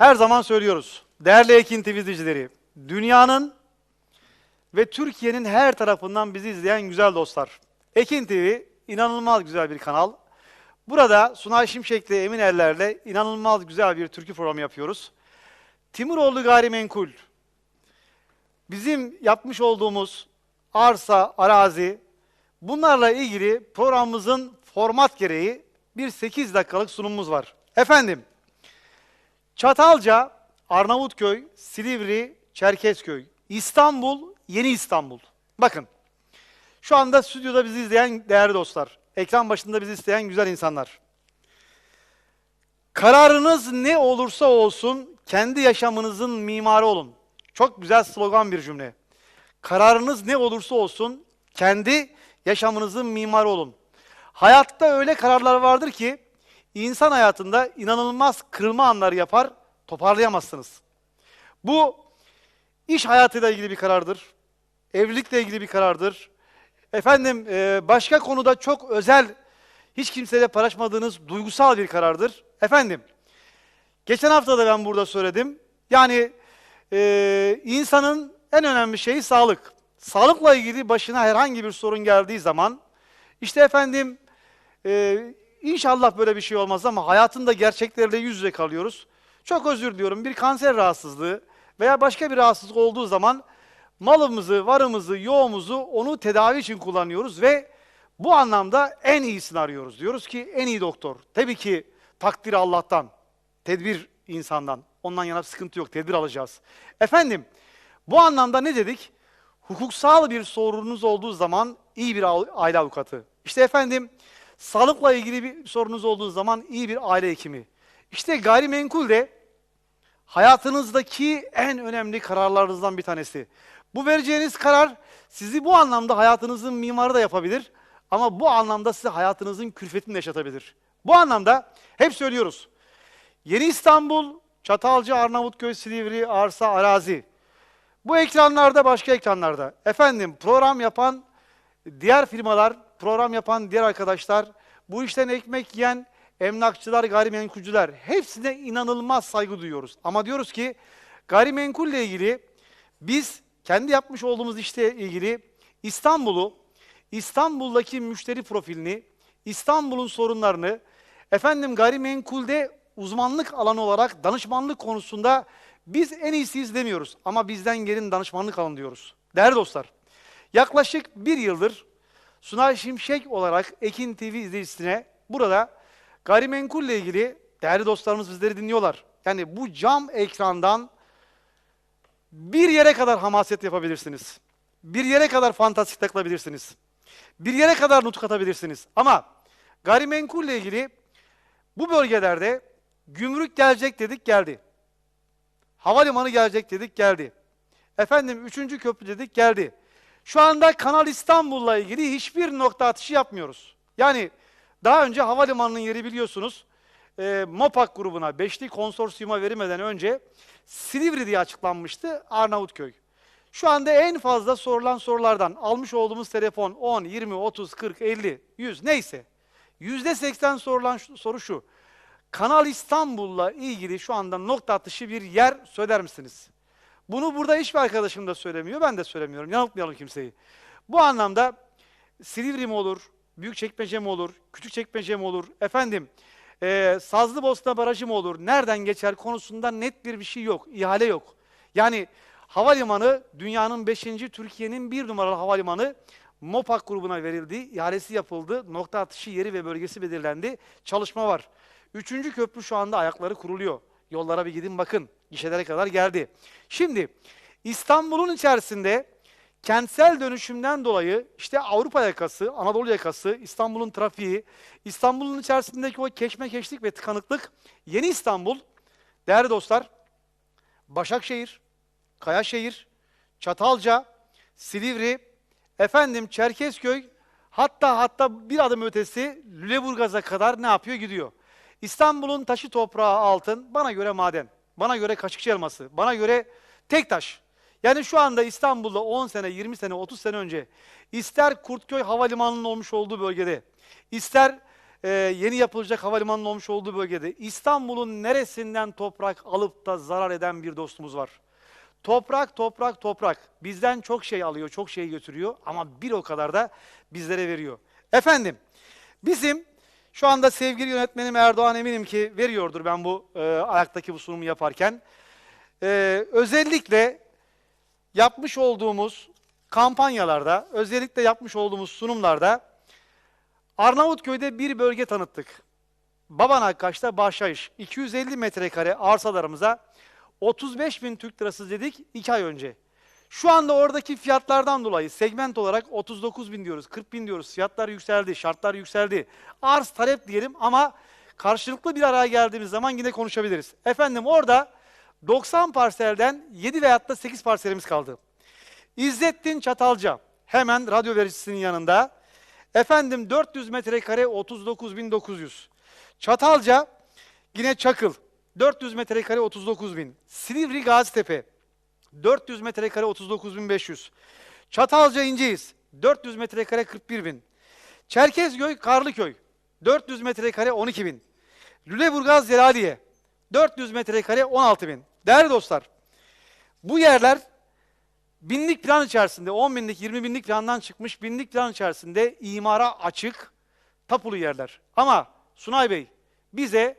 Her zaman söylüyoruz. Değerli Ekin TV izleyicileri, dünyanın ve Türkiye'nin her tarafından bizi izleyen güzel dostlar. Ekin TV inanılmaz güzel bir kanal. Burada Sunay Şimşek'le Emin Erler'le inanılmaz güzel bir türkü programı yapıyoruz. Timuroğlu Gayrimenkul, bizim yapmış olduğumuz arsa, arazi, bunlarla ilgili programımızın format gereği bir 8 dakikalık sunumumuz var. Efendim, Çatalca, Arnavutköy, Silivri, Çerkezköy, İstanbul, Yeni İstanbul. Bakın, şu anda stüdyoda bizi izleyen değerli dostlar, ekran başında bizi isteyen güzel insanlar. Kararınız ne olursa olsun kendi yaşamınızın mimarı olun. Çok güzel slogan bir cümle. Kararınız ne olursa olsun kendi yaşamınızın mimarı olun. Hayatta öyle kararlar vardır ki insan hayatında inanılmaz kırılma anları yapar, toparlayamazsınız. Bu iş hayatıyla ilgili bir karardır. Evlilikle ilgili bir karardır. Efendim e, başka konuda çok özel, hiç kimseyle paylaşmadığınız duygusal bir karardır. Efendim, geçen hafta da ben burada söyledim. Yani e, insanın en önemli şeyi sağlık. Sağlıkla ilgili başına herhangi bir sorun geldiği zaman, işte efendim e, inşallah böyle bir şey olmaz ama hayatında gerçekleriyle yüz yüze kalıyoruz. Çok özür diliyorum bir kanser rahatsızlığı veya başka bir rahatsızlık olduğu zaman malımızı, varımızı, yoğumuzu onu tedavi için kullanıyoruz ve bu anlamda en iyisini arıyoruz. Diyoruz ki en iyi doktor. Tabii ki takdir Allah'tan, tedbir insandan. Ondan yana sıkıntı yok, tedbir alacağız. Efendim, bu anlamda ne dedik? Hukuksal bir sorununuz olduğu zaman iyi bir aile avukatı. İşte efendim, sağlıkla ilgili bir sorunuz olduğu zaman iyi bir aile hekimi. İşte gayrimenkul de hayatınızdaki en önemli kararlarınızdan bir tanesi. Bu vereceğiniz karar sizi bu anlamda hayatınızın mimarı da yapabilir ama bu anlamda size hayatınızın külfetini de yaşatabilir. Bu anlamda hep söylüyoruz. Yeni İstanbul, Çatalca, Arnavutköy, Silivri, Arsa, Arazi. Bu ekranlarda, başka ekranlarda. Efendim program yapan diğer firmalar, program yapan diğer arkadaşlar, bu işten ekmek yiyen emlakçılar, gayrimenkulcüler hepsine inanılmaz saygı duyuyoruz. Ama diyoruz ki gayrimenkulle ilgili biz kendi yapmış olduğumuz işle ilgili İstanbul'u, İstanbul'daki müşteri profilini, İstanbul'un sorunlarını, efendim gayrimenkulde uzmanlık alanı olarak danışmanlık konusunda biz en iyisiyiz demiyoruz. Ama bizden gelin danışmanlık alın diyoruz. Değerli dostlar, yaklaşık bir yıldır Sunay Şimşek olarak Ekin TV izleyicisine burada gayrimenkulle ilgili değerli dostlarımız bizleri dinliyorlar. Yani bu cam ekrandan bir yere kadar hamaset yapabilirsiniz. Bir yere kadar fantastik takılabilirsiniz. Bir yere kadar nutuk atabilirsiniz. Ama gayrimenkulle ilgili bu bölgelerde gümrük gelecek dedik geldi. Havalimanı gelecek dedik geldi. Efendim üçüncü köprü dedik geldi. Şu anda Kanal İstanbul'la ilgili hiçbir nokta atışı yapmıyoruz. Yani daha önce havalimanının yeri biliyorsunuz e, MOPAK grubuna, Beşli Konsorsiyuma verilmeden önce Silivri diye açıklanmıştı Arnavutköy. Şu anda en fazla sorulan sorulardan almış olduğumuz telefon 10, 20, 30, 40, 50, 100 neyse. Yüzde 80 sorulan şu- soru şu. Kanal İstanbul'la ilgili şu anda nokta atışı bir yer söyler misiniz? Bunu burada hiçbir arkadaşım da söylemiyor, ben de söylemiyorum. Yanıltmayalım kimseyi. Bu anlamda Silivri mi olur, Büyükçekmece mi olur, Küçükçekmece mi olur, efendim e, Sazlıbosna Barajı mı olur, nereden geçer konusunda net bir bir şey yok, ihale yok. Yani havalimanı dünyanın 5. Türkiye'nin bir numaralı havalimanı MOPAK grubuna verildi, ihalesi yapıldı, nokta atışı yeri ve bölgesi belirlendi, çalışma var. Üçüncü köprü şu anda ayakları kuruluyor. Yollara bir gidin bakın, gişelere kadar geldi. Şimdi İstanbul'un içerisinde kentsel dönüşümden dolayı işte Avrupa yakası, Anadolu yakası, İstanbul'un trafiği, İstanbul'un içerisindeki o keşmekeşlik ve tıkanıklık, Yeni İstanbul, değerli dostlar, Başakşehir, Kayaşehir, Çatalca, Silivri, efendim Çerkezköy, hatta hatta bir adım ötesi Lüleburgaz'a kadar ne yapıyor gidiyor. İstanbul'un taşı toprağı altın, bana göre maden, bana göre kaşıkçı elması, bana göre tek taş. Yani şu anda İstanbul'da 10 sene, 20 sene, 30 sene önce ister Kurtköy Havalimanı'nın olmuş olduğu bölgede, ister e, yeni yapılacak havalimanının olmuş olduğu bölgede İstanbul'un neresinden toprak alıp da zarar eden bir dostumuz var. Toprak, toprak, toprak. Bizden çok şey alıyor, çok şey götürüyor ama bir o kadar da bizlere veriyor. Efendim, bizim şu anda sevgili yönetmenim Erdoğan eminim ki veriyordur ben bu e, ayaktaki bu sunumu yaparken. E, özellikle yapmış olduğumuz kampanyalarda, özellikle yapmış olduğumuz sunumlarda Arnavutköy'de bir bölge tanıttık. Babanakkaş'ta Başayış. 250 metrekare arsalarımıza 35 bin Türk lirası dedik 2 ay önce. Şu anda oradaki fiyatlardan dolayı segment olarak 39 bin diyoruz, 40 bin diyoruz. Fiyatlar yükseldi, şartlar yükseldi. Arz talep diyelim ama karşılıklı bir araya geldiğimiz zaman yine konuşabiliriz. Efendim orada 90 parselden 7 veyahut da 8 parselimiz kaldı. İzzettin Çatalca hemen radyo vericisinin yanında. Efendim 400 metrekare 39.900. Çatalca yine Çakıl 400 metrekare 39.000. Silivri Gazitepe 400 metrekare 39.500. Çatalca İnceyiz 400 metrekare 41.000. Çerkezköy Karlıköy 400 metrekare 12.000. Lüleburgaz Zelaliye 400 metrekare 16.000. Değerli dostlar bu yerler binlik plan içerisinde 10 binlik 20 binlik plandan çıkmış binlik plan içerisinde imara açık tapulu yerler. Ama Sunay Bey bize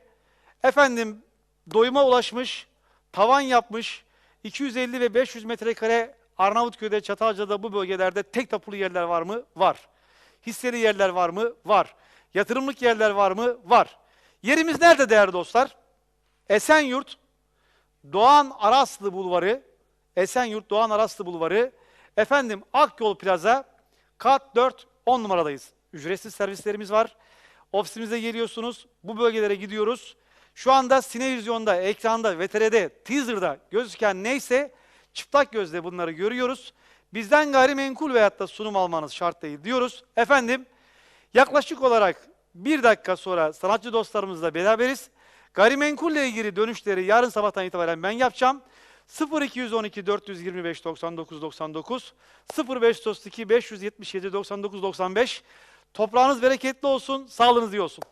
efendim doyuma ulaşmış, tavan yapmış 250 ve 500 metrekare Arnavutköy'de, Çatalca'da bu bölgelerde tek tapulu yerler var mı? Var. Hisseli yerler var mı? Var. Yatırımlık yerler var mı? Var. Yerimiz nerede değerli dostlar? Esenyurt, Doğan Araslı Bulvarı, Esenyurt Doğan Araslı Bulvarı, efendim Akyol Plaza, kat 4, 10 numaradayız. Ücretsiz servislerimiz var. Ofisimize geliyorsunuz, bu bölgelere gidiyoruz. Şu anda Sinevizyon'da, ekranda, VTR'de, teaser'da gözüken neyse çıplak gözle bunları görüyoruz. Bizden gayrimenkul veyahut da sunum almanız şart değil diyoruz. Efendim yaklaşık olarak bir dakika sonra sanatçı dostlarımızla beraberiz. Gayrimenkulle ilgili dönüşleri yarın sabahtan itibaren ben yapacağım. 0212 425 99 99 0532 577 99 95 Toprağınız bereketli olsun, sağlığınız iyi olsun.